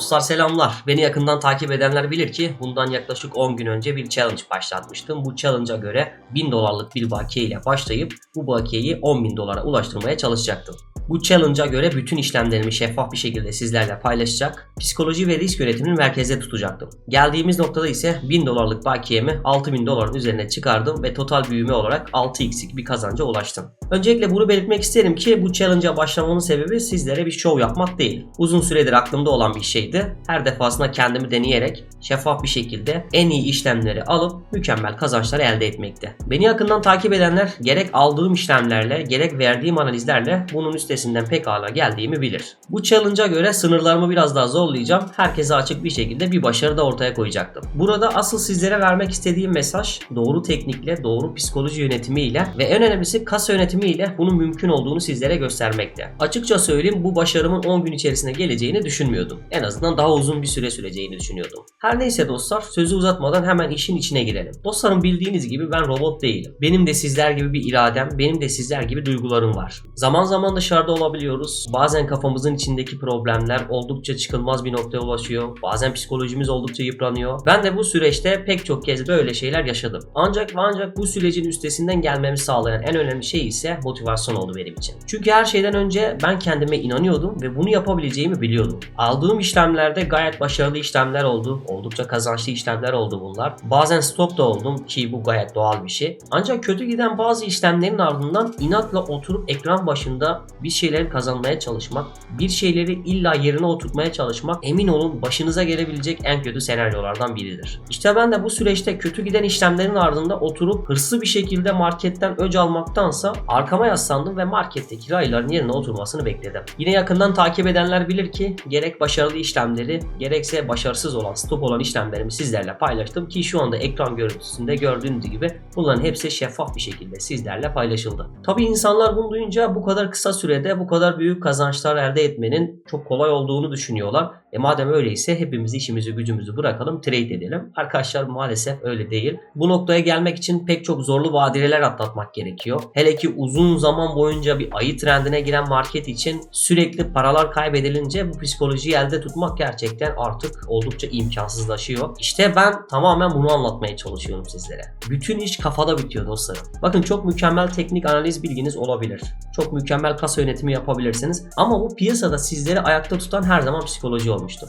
Dostlar selamlar. Beni yakından takip edenler bilir ki bundan yaklaşık 10 gün önce bir challenge başlatmıştım. Bu challenge'a göre 1000 dolarlık bir bakiye ile başlayıp bu bakiyeyi 10.000 dolara ulaştırmaya çalışacaktım. Bu challenge'a göre bütün işlemlerimi şeffaf bir şekilde sizlerle paylaşacak, psikoloji ve risk yönetimini merkezde tutacaktım. Geldiğimiz noktada ise 1000 dolarlık bakiyemi 6000 doların üzerine çıkardım ve total büyüme olarak 6x'lik bir kazanca ulaştım. Öncelikle bunu belirtmek isterim ki bu challenge'a başlamamın sebebi sizlere bir show yapmak değil. Uzun süredir aklımda olan bir şeydi. Her defasında kendimi deneyerek şeffaf bir şekilde en iyi işlemleri alıp mükemmel kazançlar elde etmekte. Beni yakından takip edenler gerek aldığım işlemlerle gerek verdiğim analizlerle bunun üstesinden pekala geldiğimi bilir. Bu challenge'a göre sınırlarımı biraz daha zorlayacağım. Herkese açık bir şekilde bir başarı da ortaya koyacaktım. Burada asıl sizlere vermek istediğim mesaj doğru teknikle, doğru psikoloji yönetimiyle ve en önemlisi kasa yönetimiyle bunun mümkün olduğunu sizlere göstermekte. Açıkça söyleyeyim bu başarımın 10 gün içerisinde geleceğini düşünmüyordum. En azından daha uzun bir süre süreceğini düşünüyordum. Her neyse dostlar sözü uzatmadan hemen işin içine girelim. Dostlarım bildiğiniz gibi ben robot değilim. Benim de sizler gibi bir iradem, benim de sizler gibi duygularım var. Zaman zaman dışarıda olabiliyoruz. Bazen kafamızın içindeki problemler oldukça çıkılmaz bir noktaya ulaşıyor. Bazen psikolojimiz oldukça yıpranıyor. Ben de bu süreçte pek çok kez böyle şeyler yaşadım. Ancak ve ancak bu sürecin üstesinden gelmemi sağlayan en önemli şey ise motivasyon oldu benim için. Çünkü her şeyden önce ben kendime inanıyordum ve bunu yapabileceğimi biliyordum. Aldığım işlemlerde gayet başarılı işlemler oldu. Oldukça kazançlı işlemler oldu bunlar. Bazen stop da oldum ki bu gayet doğal bir şey. Ancak kötü giden bazı işlemlerin ardından inatla oturup ekran başında bir şeyleri kazanmaya çalışmak, bir şeyleri illa yerine oturtmaya çalışmak emin olun başınıza gelebilecek en kötü senaryolardan biridir. İşte ben de bu süreçte kötü giden işlemlerin ardında oturup hırslı bir şekilde marketten öc almaktansa arkama yaslandım ve marketteki rayların yerine oturmasını bekledim. Yine yakından takip edenler bilir ki gerek başarılı işlemleri gerekse başarısız olan stop olan işlemlerimi sizlerle paylaştım ki şu anda ekran görüntüsünde gördüğünüz gibi bunların hepsi şeffaf bir şekilde sizlerle paylaşıldı. Tabi insanlar bunu duyunca bu kadar kısa sürede bu kadar büyük kazançlar elde etmenin çok kolay olduğunu düşünüyorlar. E madem öyleyse hepimiz işimizi gücümüzü bırakalım trade edelim. Arkadaşlar maalesef öyle değil. Bu noktaya gelmek için pek çok zorlu badireler atlatmak gerekiyor. Hele ki uzun zaman boyunca bir ayı trendine giren market için sürekli paralar kaybedilince bu psikolojiyi elde tutmak gerçekten artık oldukça imkansızlaşıyor. İşte ben tamamen bunu anlatmaya çalışıyorum sizlere. Bütün iş kafada bitiyor dostlarım. Bakın çok mükemmel teknik analiz bilginiz olabilir. Çok mükemmel kasa yönetimi yapabilirsiniz. Ama bu piyasada sizleri ayakta tutan her zaman psikoloji olmuştur.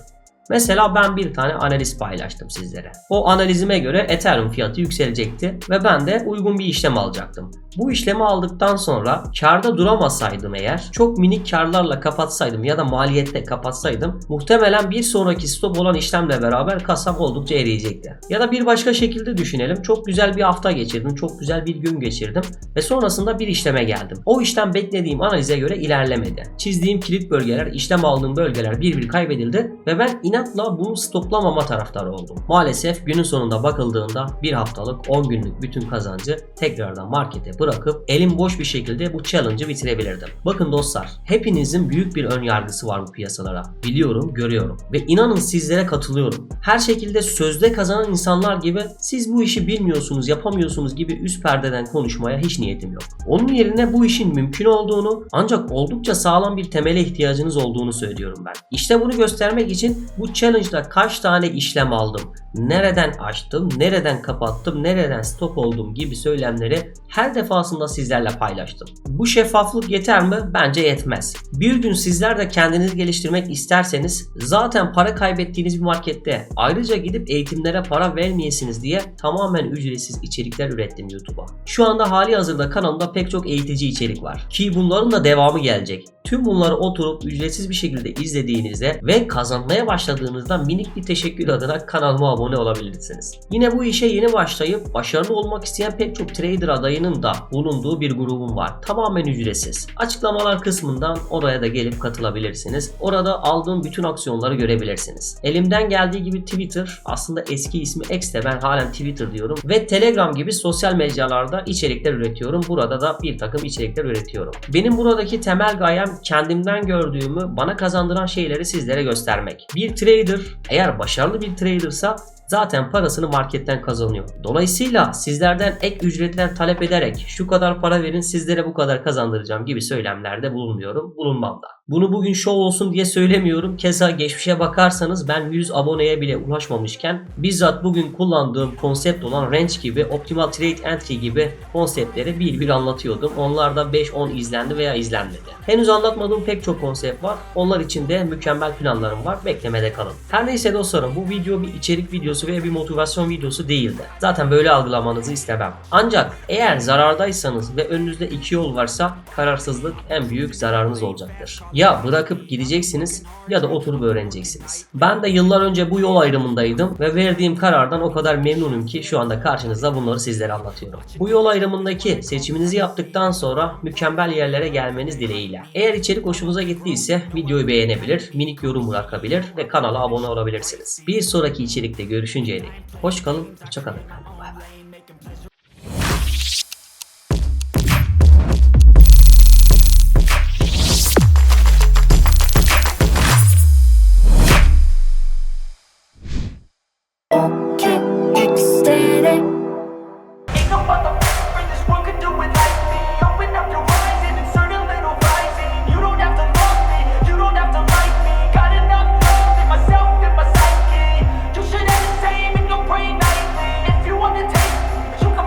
Mesela ben bir tane analiz paylaştım sizlere. O analizime göre Ethereum fiyatı yükselecekti ve ben de uygun bir işlem alacaktım. Bu işlemi aldıktan sonra karda duramasaydım eğer çok minik karlarla kapatsaydım ya da maliyette kapatsaydım muhtemelen bir sonraki stop olan işlemle beraber kasam oldukça eriyecekti. Ya da bir başka şekilde düşünelim. Çok güzel bir hafta geçirdim. Çok güzel bir gün geçirdim ve sonrasında bir işleme geldim. O işlem beklediğim analize göre ilerlemedi. Çizdiğim kilit bölgeler, işlem aldığım bölgeler bir bir kaybedildi ve ben inatla bunu stoplamama taraftarı oldum. Maalesef günün sonunda bakıldığında bir haftalık 10 günlük bütün kazancı tekrardan markete bırakıp elim boş bir şekilde bu challenge'ı bitirebilirdim. Bakın dostlar hepinizin büyük bir ön yargısı var bu piyasalara. Biliyorum, görüyorum ve inanın sizlere katılıyorum. Her şekilde sözde kazanan insanlar gibi siz bu işi bilmiyorsunuz, yapamıyorsunuz gibi üst perdeden konuşmaya hiç niyetim yok. Onun yerine bu işin mümkün olduğunu ancak oldukça sağlam bir temele ihtiyacınız olduğunu söylüyorum ben. İşte bunu göstermek için bu challenge'da kaç tane işlem aldım, nereden açtım, nereden kapattım, nereden stop oldum gibi söylemleri her defasında sizlerle paylaştım. Bu şeffaflık yeter mi? Bence yetmez. Bir gün sizler de kendinizi geliştirmek isterseniz zaten para kaybettiğiniz bir markette ayrıca gidip eğitimlere para vermeyesiniz diye tamamen ücretsiz içerikler ürettim YouTube'a. Şu anda hali hazırda kanalımda pek çok eğitici içerik var. Ki bunların da devamı gelecek. Tüm bunları oturup ücretsiz bir şekilde izlediğinizde ve kazanmaya başladığınızda minik bir teşekkür adına kanalıma abone olabilirsiniz. Yine bu işe yeni başlayıp başarılı olmak isteyen pek çok trader adayının da bulunduğu bir grubum var. Tamamen ücretsiz. Açıklamalar kısmından oraya da gelip katılabilirsiniz. Orada aldığım bütün aksiyonları görebilirsiniz. Elimden geldiği gibi Twitter aslında eski ismi X de ben halen Twitter diyorum ve Telegram gibi sosyal mecralarda içerikler üretiyorum. Burada da bir takım içerikler üretiyorum. Benim buradaki temel gayem kendimden gördüğümü bana kazandıran şeyleri sizlere göstermek. Bir trader eğer başarılı bir tradersa zaten parasını marketten kazanıyor. Dolayısıyla sizlerden ek ücretler talep ederek şu kadar para verin sizlere bu kadar kazandıracağım gibi söylemlerde bulunmuyorum. Bulunmam da. Bunu bugün show olsun diye söylemiyorum. Keza geçmişe bakarsanız ben 100 aboneye bile ulaşmamışken bizzat bugün kullandığım konsept olan Range gibi, Optimal Trade Entry gibi konseptleri bir bir anlatıyordum. Onlar da 5-10 izlendi veya izlenmedi. Henüz anlatmadığım pek çok konsept var. Onlar için de mükemmel planlarım var. Beklemede kalın. Her neyse dostlarım bu video bir içerik videosu veya bir motivasyon videosu değildi. Zaten böyle algılamanızı istemem. Ancak eğer zarardaysanız ve önünüzde iki yol varsa kararsızlık en büyük zararınız olacaktır. Ya bırakıp gideceksiniz ya da oturup öğreneceksiniz. Ben de yıllar önce bu yol ayrımındaydım ve verdiğim karardan o kadar memnunum ki şu anda karşınızda bunları sizlere anlatıyorum. Bu yol ayrımındaki seçiminizi yaptıktan sonra mükemmel yerlere gelmeniz dileğiyle. Eğer içerik hoşunuza gittiyse videoyu beğenebilir, minik yorum bırakabilir ve kanala abone olabilirsiniz. Bir sonraki içerikte görüşünceye dek hoş kalın, hoşça kalın. Bay bay.